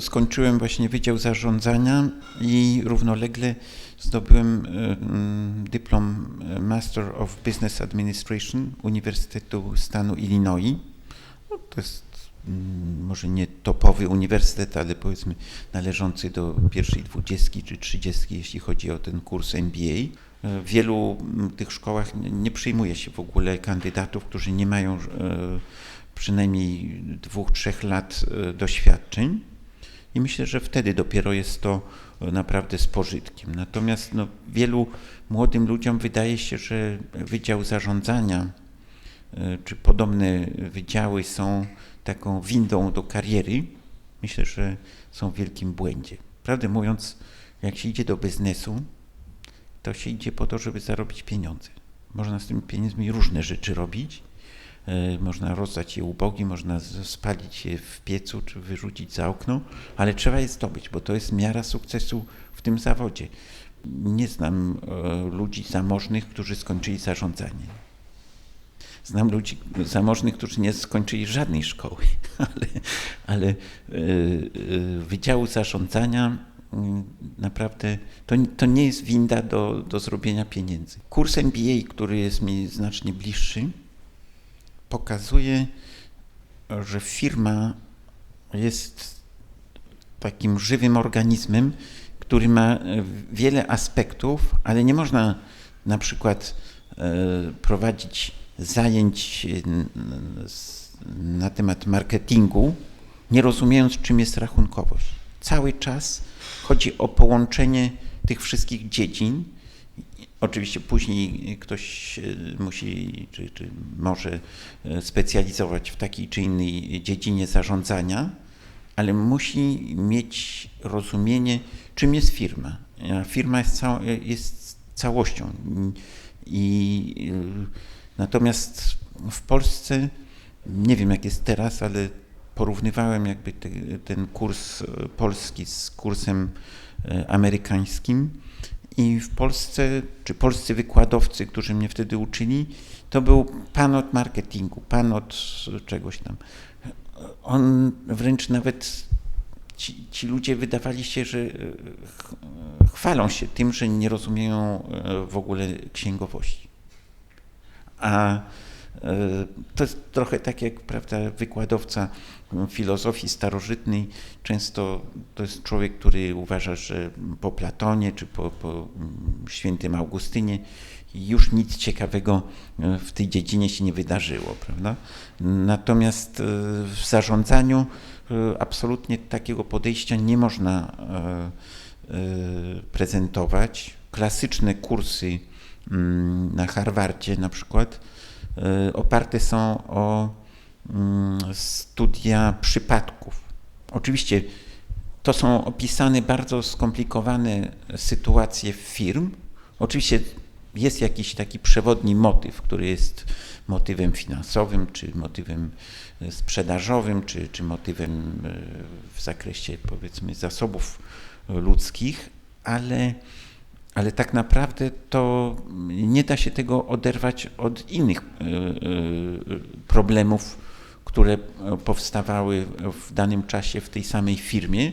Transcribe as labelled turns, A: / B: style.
A: skończyłem właśnie Wydział Zarządzania i równolegle zdobyłem e, dyplom Master of Business Administration Uniwersytetu Stanu Illinois. No, to jest mm, może nie topowy uniwersytet, ale powiedzmy należący do pierwszej dwudziestki czy trzydziestki, jeśli chodzi o ten kurs MBA. W wielu mm, tych szkołach nie przyjmuje się w ogóle kandydatów, którzy nie mają przynajmniej dwóch, trzech lat e, doświadczeń i myślę, że wtedy dopiero jest to naprawdę z pożytkiem. Natomiast no, wielu młodym ludziom wydaje się, że Wydział Zarządzania e, czy podobne wydziały są taką windą do kariery. Myślę, że są w wielkim błędzie. Prawdę mówiąc, jak się idzie do biznesu, to się idzie po to, żeby zarobić pieniądze. Można z tymi pieniędzmi różne rzeczy robić, E, można rozdać je ubogim, można spalić je w piecu czy wyrzucić za okno, ale trzeba je zdobyć, bo to jest miara sukcesu w tym zawodzie. Nie znam e, ludzi zamożnych, którzy skończyli zarządzanie. Znam ludzi zamożnych, którzy nie skończyli żadnej szkoły, ale, ale e, Wydziału Zarządzania naprawdę to, to nie jest winda do, do zrobienia pieniędzy. Kurs MBA, który jest mi znacznie bliższy, pokazuje, że firma jest takim żywym organizmem, który ma wiele aspektów, ale nie można na przykład e, prowadzić zajęć na temat marketingu, nie rozumiejąc, czym jest rachunkowość. Cały czas chodzi o połączenie tych wszystkich dziedzin Oczywiście później ktoś e, musi czy, czy może e, specjalizować w takiej czy innej dziedzinie zarządzania, ale musi mieć rozumienie, czym jest firma. Firma jest, cał, jest całością. I, e, natomiast w Polsce, nie wiem jak jest teraz, ale porównywałem jakby te, ten kurs polski z kursem amerykańskim i w Polsce, czy polscy wykładowcy, którzy mnie wtedy uczyli, to był pan od marketingu, pan od czegoś tam. On wręcz nawet ci, ci ludzie wydawali się, że e, chwalą się tym, że nie rozumieją e, w ogóle księgowości. A to jest trochę tak jak prawda, wykładowca filozofii starożytnej. Często to jest człowiek, który uważa, że po Platonie czy po, po mm, świętym Augustynie już nic ciekawego e, w tej dziedzinie się nie wydarzyło. Prawda? Natomiast e, w zarządzaniu absolutnie takiego podejścia nie można prezentować. Klasyczne kursy mm, na Harvardzie na przykład Y, oparte są o mm, studia przypadków. Oczywiście to są opisane bardzo skomplikowane sytuacje firm. Oczywiście jest jakiś taki przewodni motyw, który jest motywem finansowym, czy motywem y, sprzedażowym, czy, czy motywem y, w zakresie powiedzmy zasobów ludzkich, ale ale tak naprawdę to nie da się tego oderwać od innych e, e, problemów, które powstawały w danym czasie w tej samej firmie.